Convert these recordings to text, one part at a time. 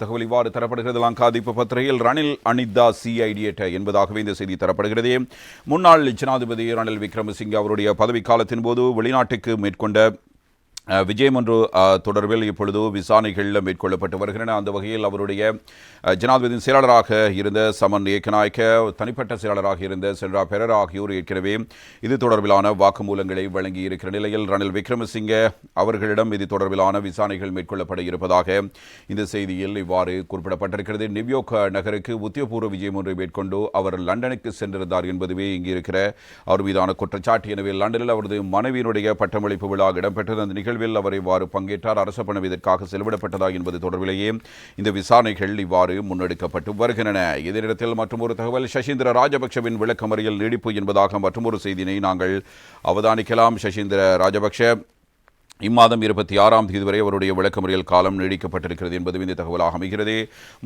தகவல் இவ்வாறு தரப்படுகிறது. லங்கா பத்திரையில் ரணில் அனிதா சிஐடியேட்ட என்பதாகவே இந்த செய்தி தரப்படுகிறது. முன்னாள் ஜனாதிபதி ரணில் விக்ரமசிங்கே அவருடைய பதவிக்காலத்தின் போது வெளிநாட்டுக்கு மேற்கொண்ட விஜயம் ஒன்று தொடர்பில் இப்பொழுது விசாரணைகள் மேற்கொள்ளப்பட்டு வருகின்றன. அந்த வகையில் அவருடைய ஜனாதிபதியின் செயலாளராக இருந்த சமன் ஏக்கநாயக்க தனிப்பட்ட செயலாளராக இருந்த சென்றா பெரர் ஆகியோர் ஏற்கனவே இது தொடர்பிலான வாக்குமூலங்களை வழங்கி இருக்கிற நிலையில் ரணில் விக்ரமசிங்கே அவர்களிடம் இது தொடர்பிலான விசாரணைகள் மேற்கொள்ளப்பட இருப்பதாக இந்த செய்தியில் இவ்வாறு குறிப்பிடப்பட்டிருக்கிறது. நியூயோர்க் நகருக்கு உத்தியபூர்வ விஜயம் ஒன்றை மேற்கொண்டு அவர் லண்டனுக்கு சென்றிருந்தார் என்பதுவே இங்கு இருக்கிற அவர் மீதான குற்றச்சாட்டு. எனவே லண்டனில் அவரது மனைவியினுடைய பட்டமளிப்பு விழா இடம்பெற்றது அந்த நிகழ்வில் அவர் இவ்வாறு பங்கேற்றார். அரச பணம் இதற்காக செலவிடப்பட்டதா என்பது தொடர்பிலேயே இந்த விசாரணைகள் இவ்வாறு முன்னெடுக்கப்பட்டு வருகின்றன. இதனிடத்தில் மற்றொரு தகவல் சசீந்திர ராஜபக்சவின் விளக்கமறியல் நீடிப்பு என்பதாக மற்றொரு செய்தியினை நாங்கள் அவதானிக்கலாம். சசீந்திர ராஜபக்ஷ இம்மாதம் இருபத்தி ஆறாம் தேதி வரை அவருடைய விளக்கமுறையில் காலம் நீடிக்கப்பட்டிருக்கிறது என்பதும் இந்த தகவலாக அமைகிறது.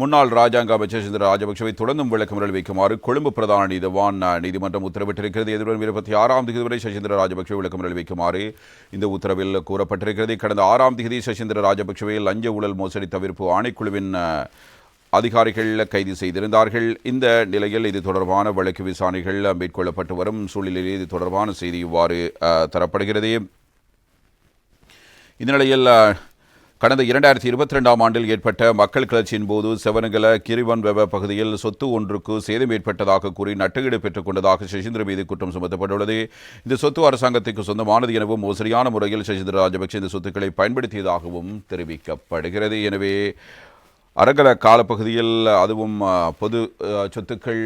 முன்னாள் ராஜாங்க அமைச்சர் சந்திர ராஜபக்சவை தொடர்ந்தும் விளக்கமுறையில் வைக்குமாறு கொழும்பு பிரதான நீதிவான் நீதிமன்றம் உத்தரவிட்டிருக்கிறது. எதிர்வரும் இருபத்தி ஆறாம் தேதி வரை சசீந்திர ராஜபக்சவை விளக்கமுறையில் வைக்குமாறு இந்த உத்தரவில் கூறப்பட்டிருக்கிறது. கடந்த ஆறாம் தேதி சசீந்திர ராஜபக்சவை லஞ்ச ஊழல் மோசடி தவிர்ப்பு ஆணைக்குழுவின் அதிகாரிகள் கைது செய்திருந்தார்கள். இந்த நிலையில் இது தொடர்பான வழக்கு விசாரணைகள் மேற்கொள்ளப்பட்டு வரும் சூழ்நிலையில் இது தொடர்பான செய்தி இவ்வாறு தரப்படுகிறது. இந்த நிலையில் கடந்த இரண்டாயிரத்தி இருபத்தி ரெண்டாம் ஆண்டில் ஏற்பட்ட மக்கள் கிளர்ச்சியின் போது செவனகல கிரிவன் வெவ பகுதியில் சொத்து ஒன்றுக்கு சேதம் ஏற்பட்டதாக கூறி நட்டுக்கீடு பெற்றுக் கொண்டதாக சசீந்திர மீது குற்றம் சுமத்தப்பட்டுள்ளது. இந்த சொத்து அரசாங்கத்துக்கு சொந்தமானது எனவும் மோசடியான முறையில் சசீந்திர ராஜபக்சே இந்த சொத்துக்களை பயன்படுத்தியதாகவும் தெரிவிக்கப்படுகிறது. எனவே அரகல காலப்பகுதியில் அதுவும் பொது சொத்துக்கள்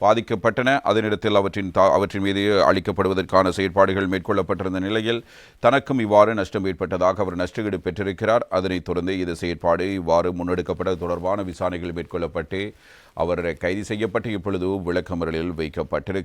பாதிக்கப்பட்டன. அதனிடத்தில் அவற்றின் தா அவற்றின் மீது அளிக்கப்படுவதற்கான செயற்பாடுகள் மேற்கொள்ளப்பட்டிருந்த நிலையில் தனக்கும் இவ்வாறு நஷ்டம் ஏற்பட்டதாக அவர் நஷ்டஈடு பெற்றிருக்கிறார். அதனைத் தொடர்ந்து இது செயற்பாடு இவ்வாறு முன்னெடுக்கப்பட தொடர்பான விசாரணைகள் மேற்கொள்ளப்பட்டு அவர் கைது செய்யப்பட்டு இப்பொழுது விளக்கமறியலில் வைக்கப்பட்டிருக்கிறார்.